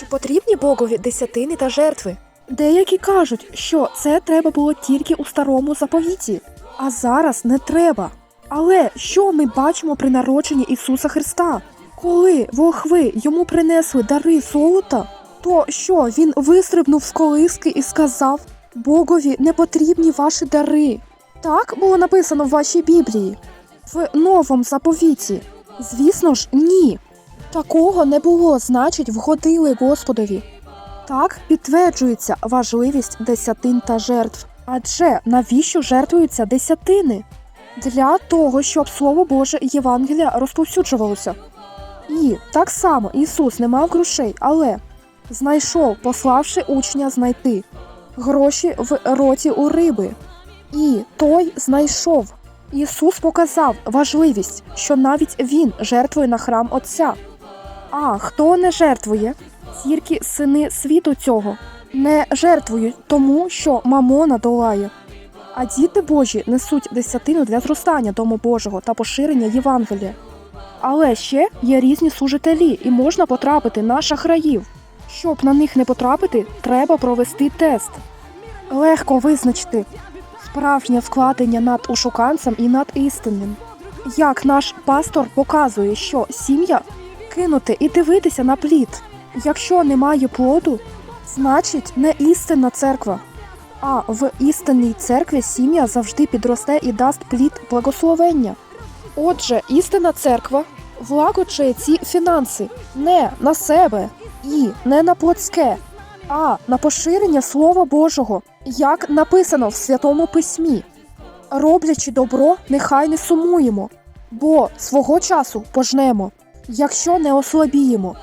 Чи потрібні Богові десятини та жертви? Деякі кажуть, що це треба було тільки у старому заповіті, а зараз не треба. Але що ми бачимо при народженні Ісуса Христа? Коли волхви йому принесли дари золота, то що він вистрибнув з колиски і сказав: Богові не потрібні ваші дари. Так було написано в вашій Біблії. В новому заповіті. Звісно ж, ні. Такого не було, значить, вгодили Господові. Так підтверджується важливість десятин та жертв. Адже навіщо жертвуються десятини? Для того, щоб Слово Боже Євангелія розповсюджувалося. І так само Ісус не мав грошей, але знайшов, пославши учня знайти гроші в роті у риби. І той знайшов. Ісус показав важливість, що навіть Він жертвує на храм Отця. А хто не жертвує? Тільки сини світу цього не жертвують тому, що мамона долає. А діти Божі несуть десятину для зростання Дому Божого та поширення Євангелія. Але ще є різні служителі, і можна потрапити на шахраїв. Щоб на них не потрапити, треба провести тест. Легко визначити справжнє складення над ушуканцем і над істинним. Як наш пастор показує, що сім'я кинути і дивитися на плід. Якщо немає плоду, значить не істинна церква. А в істинній церкві сім'я завжди підросте і дасть плід благословення. Отже, істинна церква влагоджує ці фінанси не на себе і не на плотське, а на поширення Слова Божого, як написано в Святому Письмі. Роблячи добро, нехай не сумуємо, бо свого часу пожнемо, якщо не ослабіємо.